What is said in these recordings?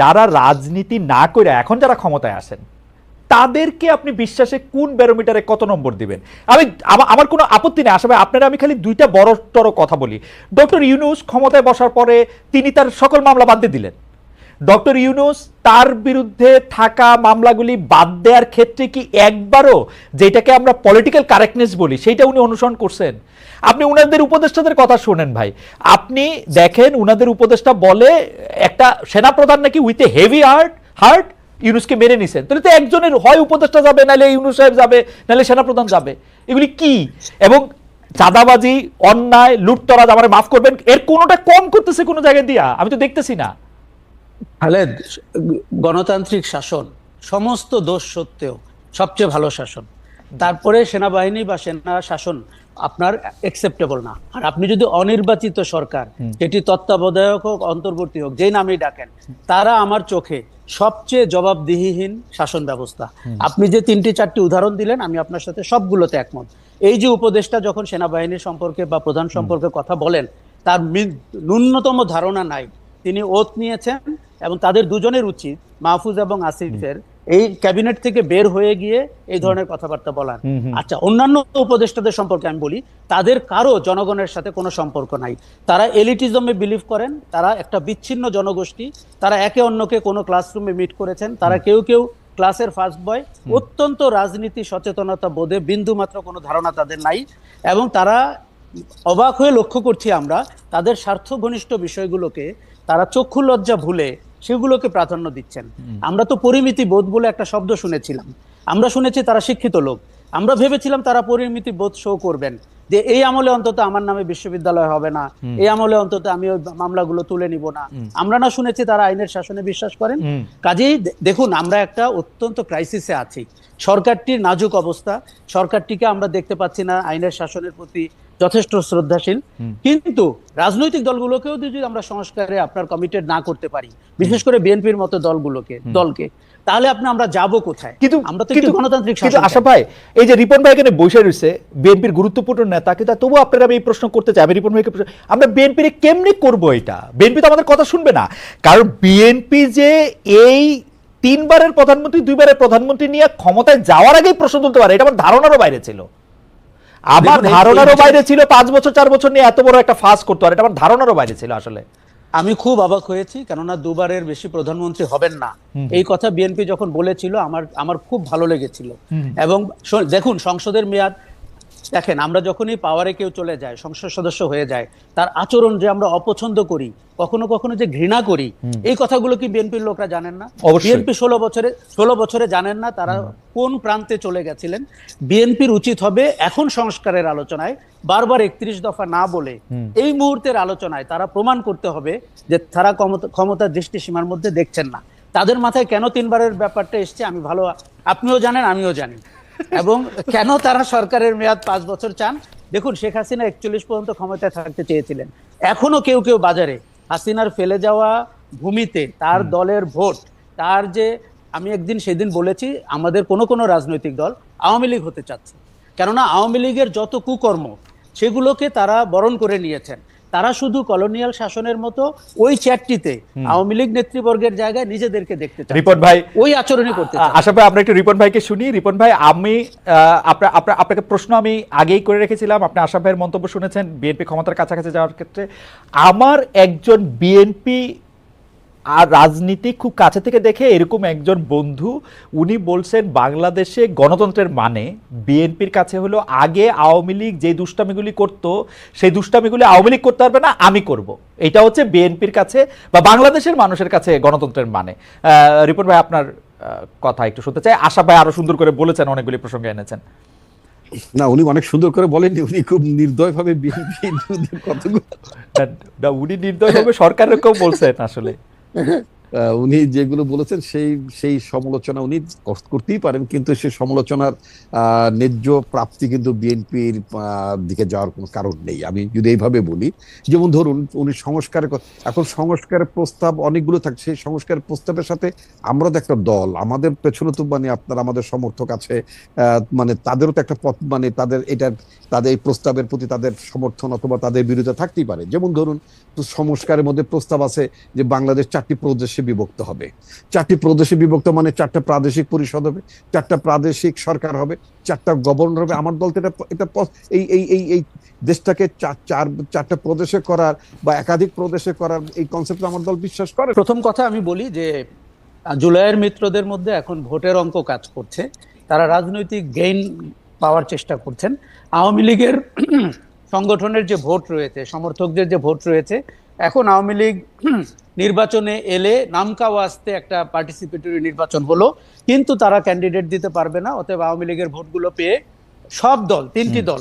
যারা রাজনীতি না করে এখন যারা ক্ষমতায় আসেন, তাদেরকে আপনি বিশ্বাসে কোন ব্যারোমিটারে কত নম্বর দিবেন? আমি আমার কোনো আপত্তি নেই। আসলে আপনারা আমি খালি দুইটা বড় টড় কথা বলি। ডক্টর ইউনুস ক্ষমতায় বসার পরে তিনি তার সকল মামলা বাদ দিয়ে দিলেন। ডক্টর ইউনুস তার বিরুদ্ধে থাকা মামলাগুলি বাদ দেওয়ার ক্ষেত্রে কি একবারও যেটাকে আমরা পলিটিক্যাল কারেক্টনেস বলি, সেইটা উনি অনুসরণ করছেন? আপনি উনাদের উপদেষ্টাদের কথা শোনেন ভাই। আপনি দেখেন উনাদের উপদেষ্টা বলে একটা সেনাপ্রধান নাকি with a heavy heart heart ইউনুসকে মেরে নিছেন তাহলে তো একজনের হয় উপদেষ্টা যাবে নাহলে ইউনুস সাহেব যাবে নাহলে সেনাপ্রধান যাবে। এগুলি কি? এবং চাঁদাবাজি অন্যায় লুটতরাজ আমার মাফ করবেন এর কোনোটা কম করতেছে কোনো জায়গায় দিয়া? আমি তো দেখতেছি না। খালেদ গণতান্ত্রিক শাসন সমস্ত দোষ সত্ত্বেও সবচেয়ে ভালো শাসন। তারপরে সেনাবাহিনী বা সেনা শাসন আপনার অ্যাকসেপ্টেবল না। আর আপনি যদি অনির্বাচিত সরকার যেটি তত্ত্বাবধায়ক হোক অন্তর্বর্তী হোক যেই নামেই ডাকেন তারা আমার চোখে সবচেয়ে জবাবদিহিহীন শাসন ব্যবস্থা। আপনি যে তিনটি চারটি উদাহরণ দিলেন আমি আপনার সাথে সবগুলোতে একমত। এই যে উপদেষ্টা যখন সেনাবাহিনী সম্পর্কে বা প্রধান সম্পর্কে কথা বলেন তার ন্যূনতম ধারণা নাই। তিনি ওত নিয়েছেন এবং তাদের দুজনের উচিত মাহফুজ এবং আসিফের এই ক্যাবিনেট থেকে বের হয়ে গিয়ে এই ধরনের কথাবার্তা বলার। আচ্ছা অন্যান্য উপদেষ্টাদের সম্পর্কে আমি বলি তাদের কারও জনগণের সাথে কোনো সম্পর্ক নাই। তারা এলিটিজমে বিলিভ করেন তারা একটা বিচ্ছিন্ন জনগোষ্ঠী তারা একে অন্যকে কোনো ক্লাসরুমে মিট করেছেন তারা কেউ কেউ ক্লাসের ফার্স্ট বয় অত্যন্ত রাজনীতি সচেতনতা বোধে বিন্দু মাত্র কোনো ধারণা তাদের নাই এবং তারা অবাক হয়ে লক্ষ্য করছি আমরা তাদের স্বার্থ ঘনিষ্ঠ বিষয়গুলোকে তারা চক্ষু লজ্জা ভুলে সেগুলোকে প্রাধান্য দিচ্ছেন। আমরা তো পরিমিতি বোধ বলে একটা শব্দ শুনেছিলাম। আমরা শুনেছি তারা শিক্ষিত লোক। আমরা ভেবেছিলাম তারা পরিমিতি বোধ শো করবেন যে এই আমলে অন্তত আমার নামে বিশ্ববিদ্যালয় হবে না এই আমলে অন্তত আমি ওই মামলাগুলো তুলে নিব না। আমরা না শুনেছি তারা আইনের শাসনে বিশ্বাস করেন। কাজেই দেখুন আমরা একটা অত্যন্ত ক্রাইসিসে আছি। সরকারটির নাজুক অবস্থা সরকারটিকে আমরা দেখতে পাচ্ছি না আইনের শাসনের প্রতি যথেষ্ট শ্রদ্ধাশীল। কিন্তু রাজনৈতিক দলগুলোকেও যদি আমরা সংস্কারে আপনার কমিটেড না করতে পারি বিশেষ করে বিএনপির মতো দলগুলোকে দলকে তাহলে আপনি আমরা যাব কোথায়? কিন্তু আমরা তো একটি গণতান্ত্রিক কিন্তু আশা। ভাই এই যে রিপন ভাই এখানে বসে রয়েছে বিএনপির গুরুত্বপূর্ণ নেতা কিন্তু তবু আপনারা আমি এই প্রশ্ন করতে চাই আমি রিপন ভাইকে আমরা বিএনপির কেমনি করব এটা? বিএনপি তো আমাদের কথা শুনবে না। কারণ বিএনপি যে এই তিনবারের প্রধানমন্ত্রী দুইবারের প্রধানমন্ত্রী নিয়ে ক্ষমতায় যাওয়ার আগেই প্রশ্ন তুলতে পারে এটা আমার ধারণারও বাইরে ছিল। আমার ধারণারও বাইরে ছিল পাঁচ বছর চার বছর নিয়ে এত বড় একটা ফাঁস করতে পারে এটা আমার ধারণারও বাইরে ছিল আসলে। আমি খুব অবাক হয়েছি কেননা দুবারের বেশি প্রধানমন্ত্রী হবেন না। এই কথা বিএনপি যখন বলেছিল আমার আমার খুব ভালো লেগেছিল। এবং দেখুন সংসদের মেয়াদ দেখেন আমরা যখনই পাওয়ারে কেউ চলে যায় সংসদ সদস্য হয়ে যায় তার আচরণ যে আমরা অপছন্দ করি কখনো কখনো যে ঘৃণা করি এই কথাগুলো কি বিএনপির লোকরা জানেন না? বিএনপি ষোলো বছরে ষোলো বছরে জানেন না তারা কোন প্রান্তে চলে গেছিলেন। বিএনপির উচিত হবে এখন সংস্কারের আলোচনায় বারবার একত্রিশ দফা না বলে এই মুহূর্তের আলোচনায় তারা প্রমাণ করতে হবে যে তারা ক্ষমতা- ক্ষমতার দৃষ্টি সীমার মধ্যে দেখছেন না। তাদের মাথায় কেন তিনবারের ব্যাপারটা এসছে আমি ভালো আপনিও জানেন আমিও জানি। এবং কেন তারা সরকারের মেয়াদ পাঁচ বছর চান? দেখুন শেখ হাসিনা একচল্লিশ পর্যন্ত ক্ষমতায় থাকতে চেয়েছিলেন। এখনও কেউ কেউ বাজারে হাসিনার ফেলে যাওয়া ভূমিতে তার দলের ভোট তার যে আমি একদিন সেদিন বলেছি আমাদের কোনো কোনো রাজনৈতিক দল আওয়ামী লীগ হতে চাচ্ছে। কেননা আওয়ামী লীগের যত কুকর্ম সেগুলোকে তারা বরণ করে নিয়েছেন। তারা শুধু কলোনিয়াল শাসনের মতো ওই চ্যাটটিতে আওয়ামী লীগ নেতৃবর্গের জায়গায় নিজেদেরকে দেখতে চান রিপন ভাই ওই আচরণই করতে আশা ভাই আমরা একটু রিপন ভাইকে শুনি। রিপন ভাই আমি আপনার আপনাকে প্রশ্ন আমি আগেই করে রেখেছিলাম। আপনি আশা ভাইয়ের মন্তব্য শুনেছেন বিএনপি ক্ষমতার কাছাকাছি যাওয়ার ক্ষেত্রে। আমার একজন বিএনপি আর রাজনীতি খুব কাছে থেকে দেখে এরকম একজন বন্ধু উনি বলছেন বাংলাদেশে গণতন্ত্রের মানে বিএনপির কাছে হলো আগে আওয়ামী লীগ যে দুষ্টামিগুলি করত সেই দুষ্টামিগুলি আওয়ামী লীগ করতে পারবে না আমি করব। এটা হচ্ছে বিএনপির কাছে বা বাংলাদেশের মানুষের কাছে গণতন্ত্রের মানে। রিপন ভাই আপনার কথা একটু শুনতে চাই। আশা ভাই আরও সুন্দর করে বলেছেন অনেকগুলি প্রসঙ্গে এনেছেন। না উনি অনেক সুন্দর করে বলেননি উনি খুব নির্দয়ভাবে বিএনপি কতগুলো উনি নির্দয়ভাবে সরকারের কেউ বলছেন আসলে। উনি যেগুলো বলেছেন, সেই সেই সমালোচনা উনি করতেই পারেন, কিন্তু সেই সমালোচনার ন্যায্য প্রাপ্তি কিন্তু বিএনপির দিকে যাওয়ার কোনো কারণ নেই। আমি যদি এইভাবে বলি, যেমন ধরুন, উনি সংস্কারের এখন সংস্কারের প্রস্তাব অনেকগুলো থাকে, সেই সংস্কারের প্রস্তাবের সাথে আমরা তো একটা দল, আমাদের পেছনে তো মানে আপনার আমাদের সমর্থক আছে মানে তাদেরও তো একটা পথ মানে তাদের এটার, তাদের এই প্রস্তাবের প্রতি তাদের সমর্থন অথবা তাদের বিরুদ্ধে থাকতেই পারে। যেমন ধরুন সংস্কারের মধ্যে প্রস্তাব আছে যে বাংলাদেশ চারটি প্রদেশে বিভক্ত হবে। চারটি প্রদেশে বিভক্ত মানে চারটা প্রাদেশিক পরিষদ হবে, চারটা প্রাদেশিক সরকার হবে, চারটা গভর্নর হবে। আমার দল তো এটা এটা এই এই এই এই দেশটাকে চার চার, চারটা প্রদেশে করার বা একাধিক প্রদেশে করার এই কনসেপ্ট আমার দল বিশ্বাস করে। প্রথম কথা আমি বলি যে, জুলাইয়ের মিত্রদের মধ্যে এখন ভোটের অঙ্ক কাজ করছে। তারা রাজনৈতিক গেইন পাওয়ার চেষ্টা করছেন। আওয়ামী লীগের সংগঠনের যে ভোট রয়েছে সমর্থকদের যে ভোট রয়েছে এখন আওয়ামী লীগ নির্বাচনে এলে নামকা ওয়াস্তে একটা পার্টিসিপেটরি নির্বাচন হলো কিন্তু তারা ক্যান্ডিডেট দিতে পারবে না অতএব আওয়ামী লীগের ভোটগুলো পেয়ে সব দল তিনটি দল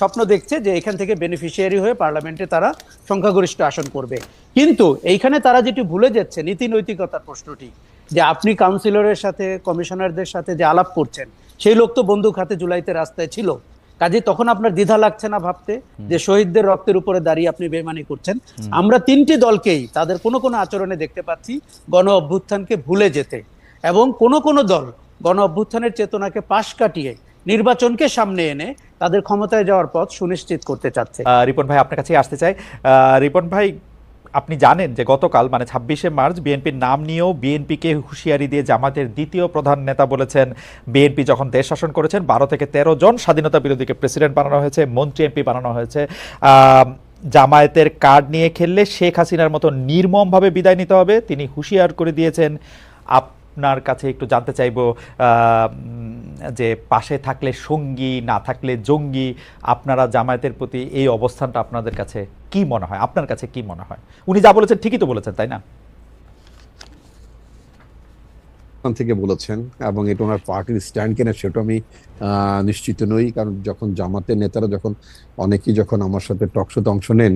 স্বপ্ন দেখছে যে এখান থেকে বেনিফিশিয়ারি হয়ে পার্লামেন্টে তারা সংখ্যাগরিষ্ঠ আসন করবে। কিন্তু এইখানে তারা যেটি ভুলে যাচ্ছে নীতি নৈতিকতার প্রশ্নটি যে আপনি কাউন্সিলরের সাথে কমিশনারদের সাথে যে আলাপ করছেন সেই লোক তো বন্দুক হাতে জুলাইতে রাস্তায় ছিল। কাজে তখন আপনার দ্বিধা লাগছে না ভাবতে যে শহীদদের রক্তের উপরে দাঁড়িয়ে আপনি বেমানি করছেন। আমরা তিনটি দলকেই তাদের কোনো কোনো আচরণে দেখতে পাচ্ছি গণ অভ্যুত্থানকে ভুলে যেতে এবং কোনো কোনো দল গণ অভ্যুত্থানের চেতনাকে পাশ কাটিয়ে নির্বাচনকে সামনে এনে তাদের ক্ষমতায় যাওয়ার পথ সুনিশ্চিত করতে চাচ্ছে। রিপন ভাই আপনার কাছে আসতে চাই। আহ, রিপন ভাই আপনি জানেন যে গতকাল মানে ছাব্বিশে মার্চ, বিএনপির নাম নিয়েও বিএনপিকে হুঁশিয়ারি দিয়ে জামাতের দ্বিতীয় প্রধান নেতা বলেছেন। বিএনপি যখন দেশ শাসন করেছেন, বারো থেকে তেরো জন স্বাধীনতা বিরোধীকে প্রেসিডেন্ট বানানো হয়েছে, মন্ত্রী এমপি বানানো হয়েছে। জামায়াতের কার্ড নিয়ে খেললে শেখ হাসিনার মতো নির্মমভাবে বিদায় নিতে হবে। তিনি হুঁশিয়ার করে দিয়েছেন আপনার কাছে একটু জানতে চাইব যে পাশে থাকলে সঙ্গী, না থাকলে জঙ্গি, আপনারা জামায়াতের প্রতি এই অবস্থানটা আপনাদের কাছে কি মনে হয়? আপনার কাছে কি মনে হয়? উনি যা বলেছেন ঠিকই তো বলেছেন, তাই না? থেকে বলেছেন, এবং এটা ওনার পার্টির স্ট্যান্ড কিনা সেটা আমি নিশ্চিত নই, কারণ যখন জামাতের নেতারা যখন অনেকেই যখন আমার সাথে টকশোতে অংশ নেন,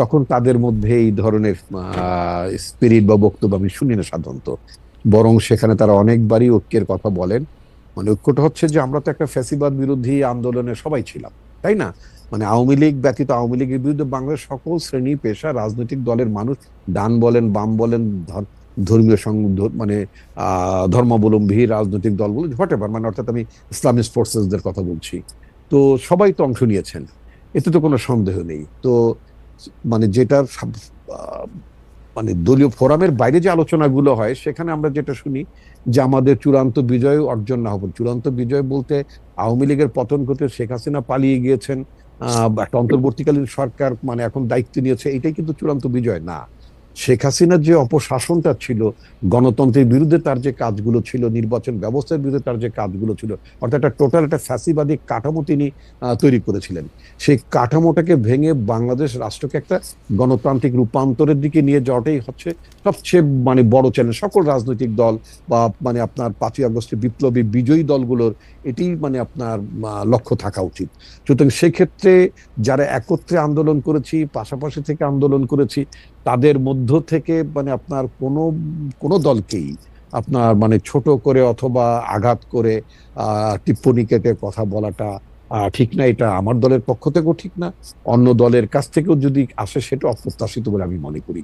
তখন তাদের মধ্যে এই ধরনের স্পিরিট বা বক্তব্য আমি শুনি না সাধারণত। বরং সেখানে তারা অনেকবারই ঐক্যের কথা বলেন। মানে ঐক্যটা হচ্ছে যে আমরা তো একটা ফ্যাসিবাদ বিরোধী আন্দোলনে সবাই ছিলাম, তাই না? মানে আওয়ামী লীগ ব্যতীত আওয়ামী লীগের বিরুদ্ধে বাংলার সকল শ্রেণি, পেশা, রাজনৈতিক দলের মানুষ ডান বলেন, বাম বলেন, ধর- ধর্মীয় মানে ধর্মাবলম্বী রাজনৈতিক দলগুলো হোয়াট এভার মানে অর্থাৎ আমি ইসলামিক ফোর্সেসদের কথা বলছি। তো সবাই তো অংশ নিয়েছেন, এতে তো কোনো সন্দেহ নেই। তো মানে যেটার মানে দলীয় ফোরামের বাইরে যে আলোচনাগুলো হয়, সেখানে আমরা যেটা শুনি যে আমাদের চূড়ান্ত বিজয় অর্জন না হবে চূড়ান্ত বিজয় বলতে আওয়ামী লীগের পতন করতে শেখ হাসিনা পালিয়ে গিয়েছেন একটা অন্তর্বর্তীকালীন সরকার মানে এখন দায়িত্ব নিয়েছে, এটাই কিন্তু চূড়ান্ত বিজয় না। শেখ হাসিনার যে অপশাসনটা ছিল, গণতন্ত্রের বিরুদ্ধে তার যে কাজগুলো ছিল, নির্বাচন ব্যবস্থার বিরুদ্ধে তার যে কাজগুলো ছিল, অর্থাৎ একটা টোটাল একটা ফ্যাসিবাদী কাঠামো তিনি তৈরি করেছিলেন। সেই কাঠামোটাকে ভেঙে বাংলাদেশ রাষ্ট্রকে একটা গণতান্ত্রিক রূপান্তরের দিকে নিয়ে যাওয়াটাই হচ্ছে সবচেয়ে মানে বড় চ্যালেঞ্জ সকল রাজনৈতিক দল বা মানে আপনার পাঁচই আগস্টে বিপ্লবী বিজয়ী দলগুলোর এটি মানে আপনার লক্ষ্য থাকা উচিত। সুতরাং সেক্ষেত্রে যারা একত্রে আন্দোলন করেছি, পাশাপাশি থেকে আন্দোলন করেছি, তাদের মধ্য থেকে মানে আপনার কোনো কোনো দলকেই আপনার মানে ছোট করে অথবা আঘাত করে কেটে কথা বলাটা ঠিক না। এটা আমার দলের পক্ষ থেকেও ঠিক না। অন্য দলের কাছ থেকেও যদি আসে, সেটা অপ্রত্যাশিত বলে আমি মনে করি।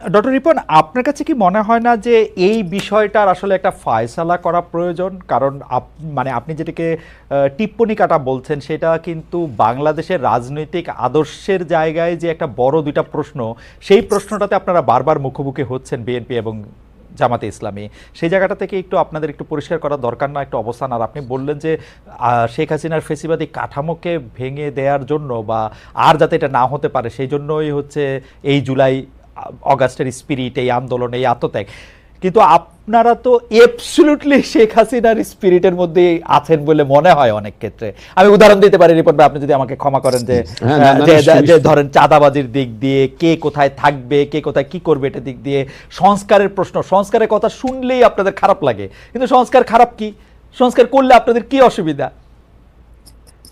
ডক্টর রিপন আপনার কাছে কি মনে হয় না যে এই বিষয়টার আসলে একটা ফায়সালা করা প্রয়োজন? কারণ আপ- মানে আপনি যেটাকে আহ, টিপ্পনী কাটা বলছেন সেটা কিন্তু বাংলাদেশের রাজনৈতিক আদর্শের জায়গায় যে একটা বড় দুইটা প্রশ্ন সেই প্রশ্নটাতে আপনারা বারবার মুখোমুখি হচ্ছেন বিএনপি এবং জামাতে ইসলামী। সেই জায়গাটা থেকে একটু আপনাদের একটু পরিষ্কার করা দরকার না একটু অবস্থান। আর আপনি বললেন যে শেখ হাসিনার ফেসিবাদী কাঠামোকে ভেঙে দেওয়ার জন্য বা আর যাতে এটা না হতে পারে সেই জন্যই হচ্ছে এই জুলাই অগাস্টের স্পিরিট এই আন্দোলন এই আত্মত্যাগ। কিন্তু আপনারা তো এবসলিউটলি শেখ হাসিনার স্পিরিটের মধ্যে আছেন বলে মনে হয় অনেক ক্ষেত্রে। আমি উদাহরণ দিতে পারি রিপোর্ট ভাই আপনি যদি আমাকে ক্ষমা করেন যে হ্যাঁ, যে-। ধরেন চাঁদাবাজির দিক দিয়ে কে কোথায় থাকবে কে কোথায় কি করবে এটা দিক দিয়ে সংস্কারের প্রশ্ন। সংস্কারের কথা শুনলেই আপনাদের খারাপ লাগে। কিন্তু সংস্কার খারাপ কি? সংস্কার করলে আপনাদের কি অসুবিধা?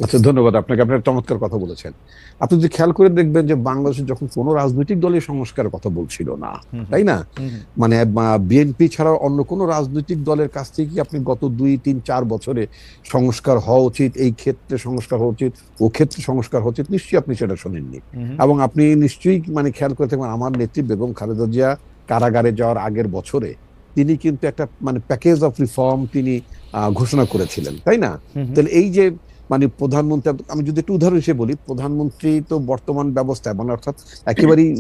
আচ্ছা ধন্যবাদ আপনাকে আপনার চমৎকার কথা বলেছেন। আপনি যদি খেয়াল করে দেখবেন যে বাংলাদেশে যখন কোনো রাজনৈতিক দলের সংস্কারের কথা বলছিল না তাই না? মানে বিএনপি ছাড়া অন্য কোনো রাজনৈতিক দলের কাছ থেকে কি আপনি গত দুই তিন চার বছরে সংস্কার হওয়া উচিত এই ক্ষেত্রে সংস্কার হওয়া উচিত ও ক্ষেত্রে সংস্কার হওয়া উচিত নিশ্চয়ই আপনি সেটা শোনেননি। এবং আপনি নিশ্চয়ই মানে খেয়াল করে থাকবেন আমার নেত্রী বেগম খালেদা জিয়া কারাগারে যাওয়ার আগের বছরে তিনি কিন্তু একটা মানে প্যাকেজ অফ রিফর্ম তিনি আহ, ঘোষণা করেছিলেন তাই না? তাহলে এই যে মানে প্রধানমন্ত্রী আমি যদি একটু উদাহরণ হিসেবে বলি প্রধানমন্ত্রী তো বর্তমান ব্যবস্থায় মানে অর্থাৎ একেবারেই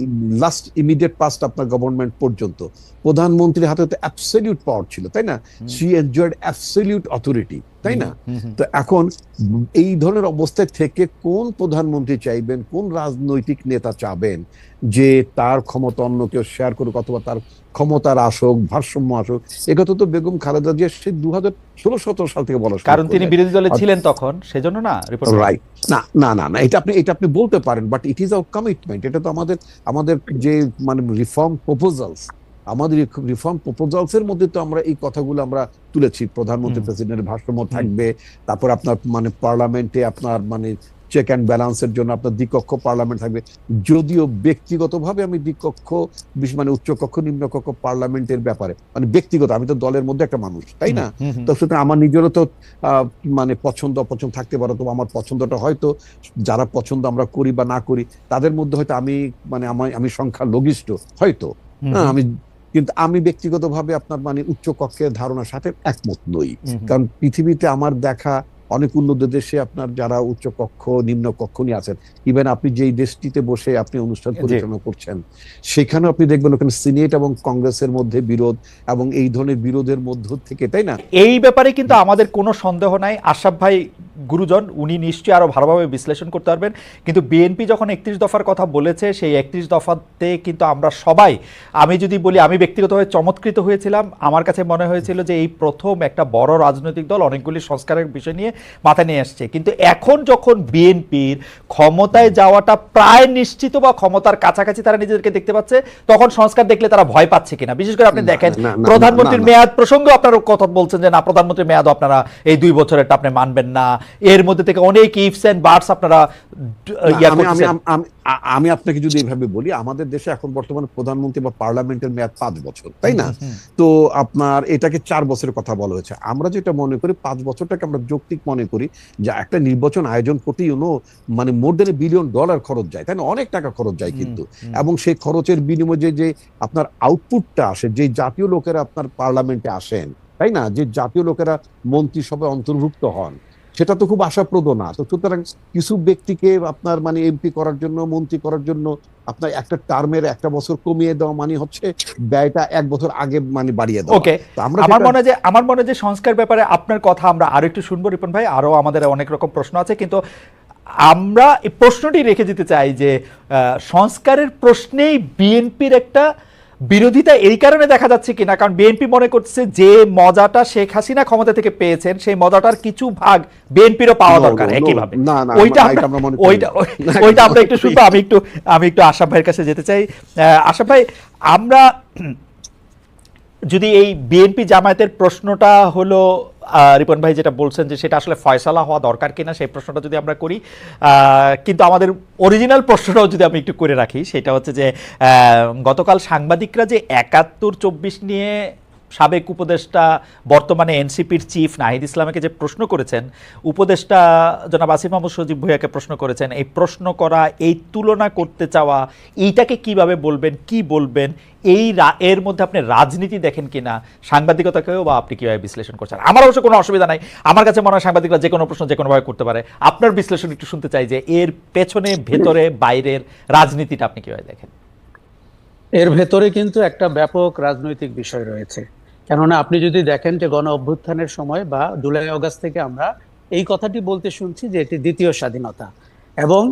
লাস্ট ইমিডিয়েট পাস্ট আপনার গভর্নমেন্ট পর্যন্ত প্রধানমন্ত্রীর হাতে তো অ্যাবসলিউট পাওয়ার ছিল তাই না? সি এনজয়েড অ্যাবসলিউট অথরিটি তাই না? তো এখন এই ধরনের অবস্থায় থেকে কোন প্রধানমন্ত্রী চাইবেন কোন রাজনৈতিক নেতা চাবেন যে তার ক্ষমতা অন্য কেউ শেয়ার করুক অথবা তার ক্ষমতার আসুক ভারসাম্য আসুক একথা তো বেগম খালেদা জিয়া সেই দু হাজার ষোলো সতেরো সাল থেকে বলা কারণ তিনি বিরোধী দলে ছিলেন তখন সেজন্য না রাইট না না না না এটা আপনি এটা আপনি বলতে পারেন but it is our commitment এটা তো আমাদের আমাদের যে মানে রিফর্ম প্রপোজালস আমাদের রিফর্ম প্রপোজালস এর মধ্যে তো আমরা এই কথাগুলো আমরা তুলেছি। প্রধানমন্ত্রী। প্রেসিডেন্টের ভারসাম্য থাকবে তারপর আপনার মানে পার্লামেন্টে আপনার মানে চেক অ্যান্ড ব্যালেন্সের জন্য আপনার দ্বিকক্ষ পার্লামেন্ট থাকবে। যদিও ব্যক্তিগতভাবে আমি দ্বিকক্ষ বিশ- মানে উচ্চকক্ষ নিম্নকক্ষ পার্লামেন্টের ব্যাপারে মানে ব্যক্তিগত আমি তো দলের মধ্যে একটা মানুষ তাই না? তো সুতরাং আমার নিজেরও তো মানে পছন্দ অপছন্দ থাকতে পারে তো আমার পছন্দটা হয়তো যারা পছন্দ আমরা করি বা না করি তাদের মধ্যে হয়তো আমি মানে আমার আমি সংখ্যা লঘিষ্ঠ হয়তো হ্যাঁ, আমি কিন্তু আমি ব্যক্তিগতভাবে আপনার মানে উচ্চ কক্ষের ধারণার সাথে একমত নই। কারণ পৃথিবীতে আমার দেখা অনেক উন্নত দেশে আপনার যারা উচ্চ কক্ষ নিম্ন কক্ষ নিয়ে আছেন ইভেন আপনি যেই দেশটিতে বসে আপনি অনুষ্ঠান পরিচালনা করছেন সেখানে আপনি দেখবেন ওখানে সিনেট এবং কংগ্রেসের মধ্যে বিরোধ এবং এই ধরনের বিরোধের মধ্য থেকে তাই না? এই ব্যাপারে কিন্তু আমাদের কোনো সন্দেহ নাই। আশরাফ ভাই গুরুজন উনি নিশ্চয়ই আরও ভালোভাবে বিশ্লেষণ করতে পারবেন। কিন্তু বিএনপি যখন একত্রিশ দফার কথা বলেছে সেই একত্রিশ দফাতে কিন্তু আমরা সবাই আমি যদি বলি আমি ব্যক্তিগতভাবে চমৎকৃত হয়েছিলাম। আমার কাছে মনে হয়েছিল যে এই প্রথম একটা বড় রাজনৈতিক দল অনেকগুলি সংস্কারের বিষয় নিয়ে মাথায় নিয়ে আসছে। কিন্তু এখন যখন বিএনপির ক্ষমতায় যাওয়াটা প্রায় নিশ্চিত বা ক্ষমতার কাছাকাছি তারা নিজেদেরকে দেখতে পাচ্ছে তখন সংস্কার দেখলে তারা ভয় পাচ্ছে কিনা? বিশেষ করে আপনি দেখেন প্রধানমন্ত্রীর। মেয়াদ প্রসঙ্গে আপনারা কথা বলছেন যে না প্রধানমন্ত্রীর মেয়াদ আপনারা এই দুই বছরেরটা আপনি মানবেন না। এর মধ্যে থেকে অনেক ইফস এন্ড বার্ডস আপনারা আমি আপনাকে যদি এইভাবে বলি আমাদের দেশে এখন বর্তমানে প্রধানমন্ত্রী বা পার্লামেন্টের মেয়াদ পাঁচ বছর তাই না? তো আপনার এটাকে চার বছরের কথা বলা হয়েছে। আমরা যেটা মনে করি পাঁচ বছরটাকে আমরা যৌক্তিক মনে করি যে একটা নির্বাচন আয়োজন করতে ইউনো মানে মোর দেন বিলিয়ন ডলার খরচ যায় তাই না? অনেক টাকা খরচ যায় কিন্তু। এবং সেই খরচের বিনিময়ে যে আপনার আউটপুটটা আসে যে জাতীয় লোকেরা আপনার পার্লামেন্টে আসেন তাই না? যে জাতীয় লোকেরা মন্ত্রিসভায় অন্তর্ভুক্ত হন সেটা তো খুব আশাপ্রদ না। তো সুতরাং কিছু ব্যক্তিকে আপনার মানে এমপি করার জন্য মন্ত্রী করার জন্য আপনার একটা টার্মের একটা বছর কমিয়ে দেওয়া মানে হচ্ছে ব্যয়টা এক বছর আগে মানে বাড়িয়ে দেওয়া। ওকে আমরা আমার মনে যে আমার মনে যে সংস্কার ব্যাপারে আপনার কথা আমরা আরও একটু শুনব রিপন ভাই। আরও আমাদের অনেক রকম প্রশ্ন আছে কিন্তু আমরা এই প্রশ্নটি রেখে দিতে চাই যে আহ, সংস্কারের প্রশ্নেই বিএনপির একটা বিরোধিতা এই কারণে দেখা যাচ্ছে কিনা কারণ বিএনপি মনে করছে যে মজাটা শেখ হাসিনা ক্ষমতা থেকে পেয়েছেন সেই মজাটার কিছু ভাগ বিএনপিরও পাওয়া দরকার একইভাবে ওইটা ওইটা ওইটা আমরা একটু শুধু শুনব আমি একটু আমি একটু আশাফ ভাইয়ের কাছে যেতে চাই। আশাফ ভাই আমরা যদি এই বিএনপি জামায়াতের প্রশ্নটা হলো রিপন ভাই যেটা বলছেন যে সেটা আসলে ফয়সালা হওয়া দরকার কিনা, সেই প্রশ্নটা যদি আমরা করি কিন্তু আমাদের অরিজিনাল প্রশ্নটাও যদি আমি একটু করে রাখি, সেটা হচ্ছে যে গতকাল সাংবাদিকরা যে একাত্তর চব্বিশ নিয়ে সাবেক উপদেষ্টা, বর্তমানে এনসিপির চিফ নাহিদ ইসলামকে যে প্রশ্ন করেছেন, উপদেষ্টা জনাব আসিফ মাহমুদ সজীব ভুইয়াকে প্রশ্ন করেছেন, এই প্রশ্ন করা, এই তুলনা করতে চাওয়া, এইটাকে কীভাবে বলবেন, কি বলবেন, এই এর মধ্যে আপনি রাজনীতি দেখেন কিনা, সাংবাদিকতাকেও বা আপনি কীভাবে বিশ্লেষণ করছেন? আমার অবশ্য কোনো অসুবিধা নাই। আমার কাছে মনে হয় সাংবাদিকরা যে কোনো প্রশ্ন যে কোনোভাবে করতে পারে। আপনার বিশ্লেষণ একটু শুনতে চাই যে এর পেছনে, ভেতরে, বাইরের রাজনীতিটা আপনি কীভাবে দেখেন? এর ভেতরে কিন্তু একটা ব্যাপক রাজনৈতিক বিষয় রয়েছে। কেননা আপনি যদি দেখেন যে গণ অভ্যুত্থানের সময় বা জুলাই অগাস্ট থেকে আমরা এই কথাটি বলতে শুনছি যে এটি দ্বিতীয় স্বাধীনতা। এবং,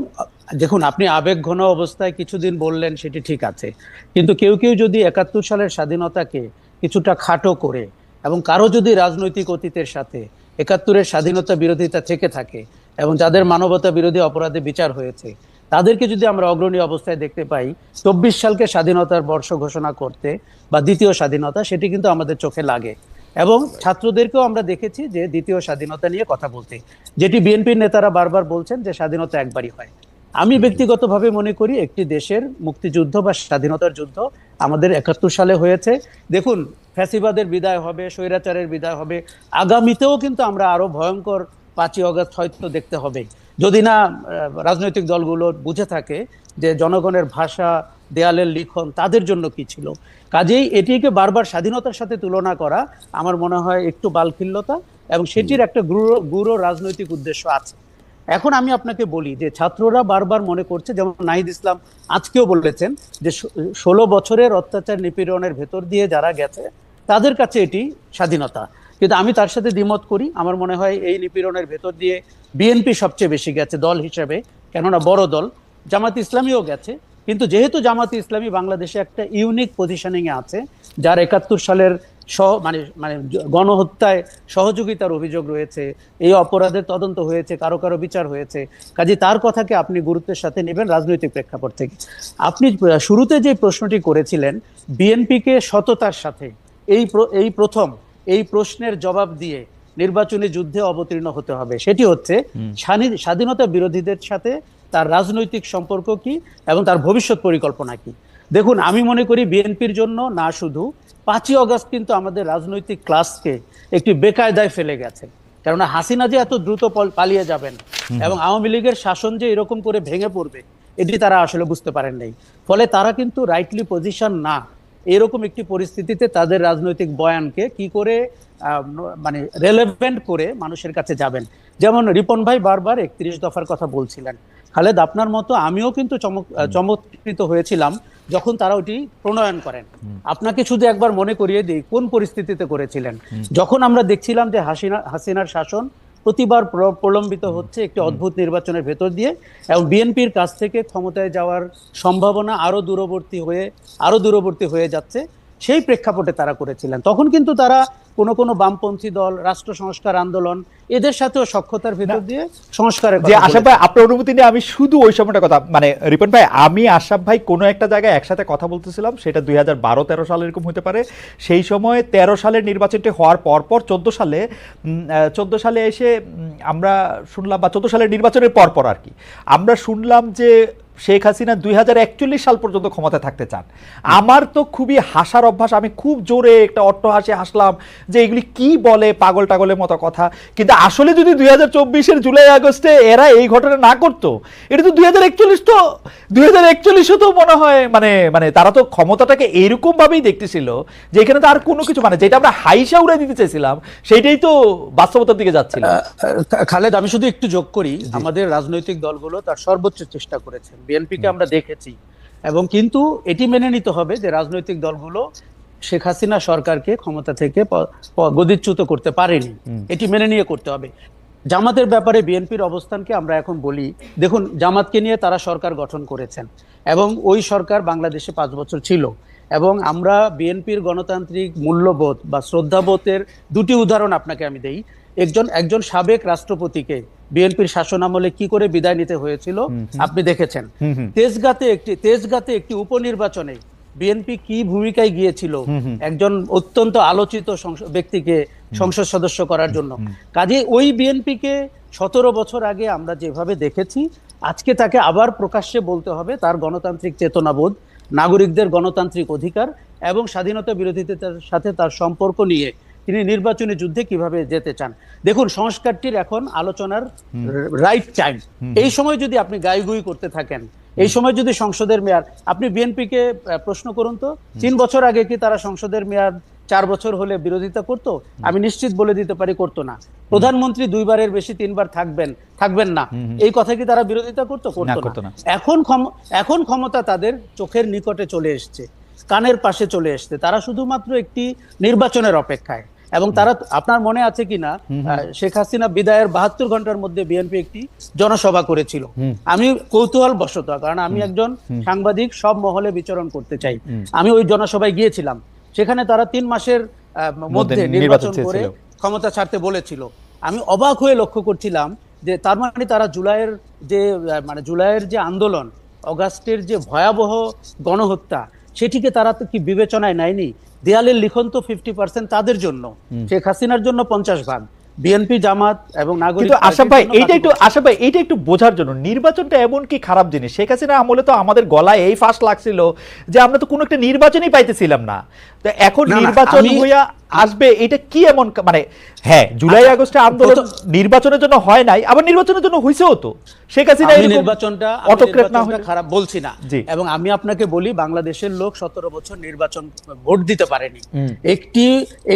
দেখুন, আপনি আবেগ ঘন অবস্থায় কিছুদিন বললেন সেটি ঠিক আছে। কিন্তু কেউ কেউ যদি একাত্তর সালের স্বাধীনতাকে কিছুটা খাটো করে এবং কারও যদি রাজনৈতিক অতীতের সাথে একাত্তরের স্বাধীনতা বিরোধিতা থেকে থাকে এবং যাদের মানবতা বিরোধী অপরাধে বিচার হয়েছে তাদেরকে যদি আমরা অগ্রণী অবস্থায় দেখতে পাই, চব্বিশ সালকে স্বাধীনতার বর্ষ ঘোষণা করতে বা দ্বিতীয় স্বাধীনতা, সেটি কিন্তু আমাদের চোখে লাগে। এবং ছাত্রদেরকেও আমরা দেখেছি যে দ্বিতীয় স্বাধীনতা নিয়ে কথা বলতে। যেটি বিএনপির নেতারা বারবার বলছেন যে স্বাধীনতা একবারই হয়। আমি ব্যক্তিগতভাবে মনে করি একটি দেশের মুক্তিযুদ্ধ বা স্বাধীনতার যুদ্ধ আমাদের একাত্তর সালে হয়েছে। দেখুন, ফ্যাসিবাদের বিদায় হবে, স্বৈরাচারের বিদায় হবে। আগামীতেও কিন্তু আমরা আরও ভয়ঙ্কর পাঁচই অগস্ট হয়তো দেখতে হবে। যদি না রাজনৈতিক দলগুলো বুঝে থাকে যে জনগণের ভাষা, দেয়ালের লিখন তাদের জন্য কি ছিল। কাজেই এটিকে বারবার স্বাধীনতার সাথে তুলনা করা আমার মনে হয় একটু বালখিল্যতা এবং সেটির একটা গুরু গুরু রাজনৈতিক উদ্দেশ্য আছে। এখন আমি আপনাকে বলি যে ছাত্ররা বারবার মনে করছে, যেমন নাহিদ ইসলাম আজকেও বলেছেন যে ষোলো বছরের অত্যাচার নিপীড়নের ভেতর দিয়ে যারা গেছে, তাদের কাছে এটি স্বাধীনতা। কিন্তু আমি তার সাথে দ্বিমত করি। আমার মনে হয় এই নিপীড়নের ভেতর দিয়ে বিএনপি সবচেয়ে বেশি গেছে দল হিসেবে, কেননা বড় দল। জামাত ইসলামীও গেছে, কিন্তু যেহেতু জামাত ইসলামী বাংলাদেশে একটা ইউনিক পজিশনিং এ আছে, যার একাত্তর সালের সহ মানে মানে গণহত্যায় সহযোগিতার অভিযোগ রয়েছে, এই অপরাধের তদন্ত হয়েছে, কারও কারও বিচার হয়েছে, কাজে তার কথাকে আপনি গুরুত্বের সাথে নেবেন রাজনৈতিক প্রেক্ষাপট থেকে। আপনি শুরুতে যে প্রশ্নটি করেছিলেন, বিএনপিকে সততার সাথে, এই এই প্রথম এই প্রশ্নের জবাব দিয়ে নির্বাচনী যুদ্ধে অবতীর্ণ হতে হবে। সেটি হচ্ছে স্বাধীনতা বিরোধীদের সাথে তার রাজনৈতিক সম্পর্ক কি এবং তার ভবিষ্যৎ পরিকল্পনা কি? দেখুন আমি মনে করি বিএনপির জন্য না শুধু পাঁচই অগস্ট কিন্তু আমাদের রাজনৈতিক ক্লাসকে একটি বেকায়দায় ফেলে গেছে। কেননা হাসিনা যে এত দ্রুত পল- পালিয়ে যাবেন এবং আওয়ামী লীগের শাসন যে এরকম করে ভেঙে পড়বে এটি তারা আসলে বুঝতে পারেন নাই। ফলে তারা কিন্তু রাইটলি পজিশন না। এরকম একটি পরিস্থিতিতে তাদের রাজনৈতিক বয়ানকে কি করে মানে রেলেভেন্ট করে মানুষের কাছে যাবেন। যেমন রিপন ভাই বারবার একত্রিশ দফার কথা বলছিলেন। খালেদ আপনার মতো আমিও কিন্তু চমক চমৎকৃত হয়েছিলাম যখন তারা ওটি প্রণয়ন করেন। আপনাকে শুধু একবার মনে করিয়ে দিই কোন পরিস্থিতিতে করেছিলেন? যখন আমরা দেখছিলাম যে হাসিনা হাসিনার শাসন প্রতিবার প্রলম্বিত হচ্ছে একটি অদ্ভুত নির্বাচনের ভেতর দিয়ে এবং বিএনপির কাছ থেকে ক্ষমতায় যাওয়ার সম্ভাবনা আরও দূরবর্তী হয়ে আরও দূরবর্তী হয়ে যাচ্ছে। সেই প্রেক্ষাপটে তারা করেছিলেন। তখন কিন্তু তারা কোনো কোনো বামপন্থী দল রাষ্ট্র সংস্কার আন্দোলন এদের সাথেও সক্ষতার ভেতর দিয়ে সংস্কারের যে আশাফ ভাই আপনার অনুমতি নিয়ে আমি শুধু ওই সময়টা কথা মানে রিপন ভাই আমি আশাফ ভাই কোনো একটা জায়গায় একসাথে কথা বলতেছিলাম সেটা দুই হাজার বারো তেরো সালে এরকম হতে পারে। সেই সময় তেরো সালের নির্বাচনটি হওয়ার পর পর চোদ্দ সালে চোদ্দ সালে এসে আমরা শুনলাম বা চোদ্দ সালের নির্বাচনের পর পর আর কি আমরা শুনলাম যে শেখ হাসিনা দুই হাজার একচল্লিশ সাল পর্যন্ত ক্ষমতায় থাকতে চান। আমার তো খুবই হাসার অভ্যাস আমি খুব জোরে একটা অট্ট হাসি হাসলাম যে এগুলি কি বলে পাগল টাগলের মতো কথা। কিন্তু আসলে যদি দুই হাজার চব্বিশের জুলাই আগস্টে এরা এই ঘটনা না করতো এটা তো দুই হাজার একচল্লিশ তো দুই হাজার একচল্লিশও তো মনে হয় মানে মানে তারা তো ক্ষমতাটাকে এইরকম ভাবেই দেখতেছিল যে এখানে তো আর কোনো কিছু মানে যেটা আমরা হাইসা উড়ে দিতে চাইছিলাম সেইটাই তো বাস্তবতার দিকে যাচ্ছিল। খালেদ আমি শুধু একটু যোগ করি। আমাদের রাজনৈতিক দলগুলো তার সর্বোচ্চ চেষ্টা করেছে বিএনপিকে আমরা দেখেছি। এবং কিন্তু এটি মেনে নিতে হবে যে রাজনৈতিক দলগুলো শেখ হাসিনা সরকারকে ক্ষমতা থেকে গদিচ্যুত করতে পারেনি। এটি মেনে নিয়ে করতে হবে। জামাতের ব্যাপারে বিএনপির অবস্থানকে আমরা এখন বলি দেখুন জামাতকে নিয়ে তারা সরকার গঠন করেছেন এবং ওই সরকার বাংলাদেশে পাঁচ বছর ছিল এবং আমরা বিএনপির গণতান্ত্রিক মূল্যবোধ বা শ্রদ্ধাবোধের দুটি উদাহরণ আপনাকে আমি দেই। একজন একজন সাবেক রাষ্ট্রপতিকে বিএনপির শাসন আমলে কি করে বিদায় নিতে হয়েছিল? আপনি দেখেছেন। তেজগাতে একটি তেজগাতে একটি উপনির্বাচনে বিএনপি কি ভূমিকায় গিয়েছিল? একজন অত্যন্ত আলোচিত ব্যক্তিকে সংসদ সদস্য করার জন্য। কাজে ওই বিএনপিকে সতেরো বছর আগে আমরা যেভাবে দেখেছি আজকে তাকে আবার প্রকাশ্যে বলতে হবে তার গণতান্ত্রিক চেতনাবোধ নাগরিকদের গণতান্ত্রিক অধিকার এবং স্বাধীনতা বিরোধীদের সাথে তার সম্পর্ক নিয়ে। তিনি নির্বাচনী যুদ্ধে কীভাবে যেতে চান? দেখুন সংস্কারটির এখন আলোচনার রাইট টাইম এই সময় যদি আপনি গাইগুই করতে থাকেন এই সময় যদি সংসদের মেয়াদ আপনি বিএনপিকে প্রশ্ন করুন তো তিন বছর আগে কি তারা সংসদের মেয়াদ চার বছর হলে বিরোধিতা করতো? আমি নিশ্চিত বলে দিতে পারি করতো না। প্রধানমন্ত্রী দুইবারের বেশি তিনবার থাকবেন থাকবেন না। এই কথা কি তারা বিরোধিতা করতো? করতো না। এখন ক্ষম- এখন ক্ষমতা তাদের চোখের নিকটে চলে এসছে কানের পাশে চলে এসছে। তারা শুধুমাত্র একটি নির্বাচনের অপেক্ষায়। এবং তারা আপনার মনে আছে কিনা শেখ হাসিনা বিদায়ের বাহাত্তর ঘণ্টার মধ্যে বিএনপি একটি জনসভা করেছিল। আমি কৌতূহল বশত কারণ আমি একজন সাংবাদিক সব মহলে বিচরণ করতে চাই। আমি ওই জনসভায় গিয়েছিলাম। সেখানে তারা তিন মাসের মধ্যে নির্বাচন নির্বাচন করে ক্ষমতা ছাড়তে বলেছিল। আমি অবাক হয়ে লক্ষ্য করছিলাম যে তার মানে তারা জুলাইয়ের যে মানে জুলাইয়ের যে আন্দোলন অগাস্টের যে ভয়াবহ গণহত্যা সেটিকে তারা তো কি বিবেচনায় নেয়নি? দেয়ালের লিখন তো ফিফটি পার্সেন্ট তাদের জন্য। শেখ হাসিনার জন্য পঞ্চাশ ভাগ। বিএনপি জামাত এবং নাগরিক কিন্তু আশাফ ভাই এইটা একটু আশাফ ভাই এইটা একটু বোঝার জন্য। নির্বাচনটা এমন কি খারাপ জিনিস? শেখ হাসিনা আমলে তো আমাদের গলায় এই ফাঁস লাগছিল যে আমরা তো কোনো একটা নির্বাচনই পাইতেছিলাম না। তো এখন নির্বাচন হইয়া আসবে এটা কি এমন মানে হ্যাঁ জুলাই আচ্ছা, আগস্টে আন্দোলন নির্বাচনের জন্য হয় নাই আবার নির্বাচনের জন্য হয়েছেও তো। শেখ হাসিনা নির্বাচনটা অটোক্রেট না নির্বাচনটা খারাপ বলছি না। এবং আমি আপনাকে বলি বাংলাদেশের লোক সতেরো বছর নির্বাচন ভোট দিতে পারেনি। একটি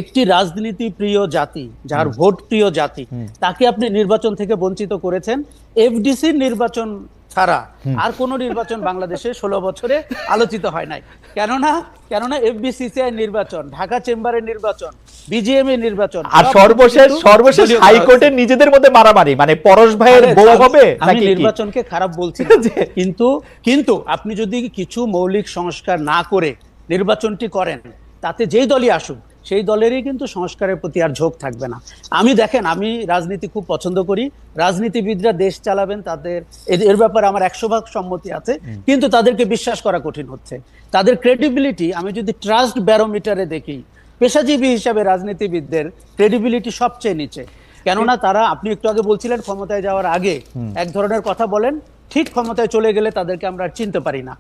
একটি রাজনীতি প্রিয় জাতি যার ভোট প্রিয় জাতি। তাকে আপনি নির্বাচন থেকে বঞ্চিত করেছেন। এফডিসির নির্বাচন ছাড়া আর কোন নির্বাচন বাংলাদেশে ষোলো বছরে আলোচিত হয় নাই। কেননা কেননা এফবিসিসিআই নির্বাচন ঢাকা চেম্বারের নির্বাচন বিজিএম এর নির্বাচন আর সর্বশেষ সর্বশেষ হাইকোর্টের নিজেদের মধ্যে মারামারি। মানে পরশ ভাইয়ের বউ হবে? আমি নাকি নির্বাচনকে খারাপ বলছি কিন্তু কিন্তু আপনি যদি কিছু মৌলিক সংস্কার না করে নির্বাচনটি করেন তাতে যেই দলই আসুক সেই দলেরই কিন্তু সংস্কারের প্রতি আর ঝোঁক থাকবে না। আমি দেখেন আমি রাজনীতি খুব পছন্দ করি। রাজনীতিবিদরা দেশ চালাবেন তাদের এর- ব্যাপারে আমার একশো ভাগ সম্মতি আছে। কিন্তু তাদেরকে বিশ্বাস করা কঠিন হচ্ছে। তাদের ক্রেডিবিলিটি আমি যদি ট্রাস্ট ব্যারোমিটারে দেখি পেশাজীবী হিসাবে রাজনীতিবিদদের ক্রেডিবিলিটি সবচেয়ে নিচে। কেননা তারা আপনি একটু আগে বলছিলেন ক্ষমতায় যাওয়ার আগে এক ধরনের কথা বলেন ঠিক ক্ষমতায় চলে গেলে তাদেরকে আমরা চিনতে পারি না।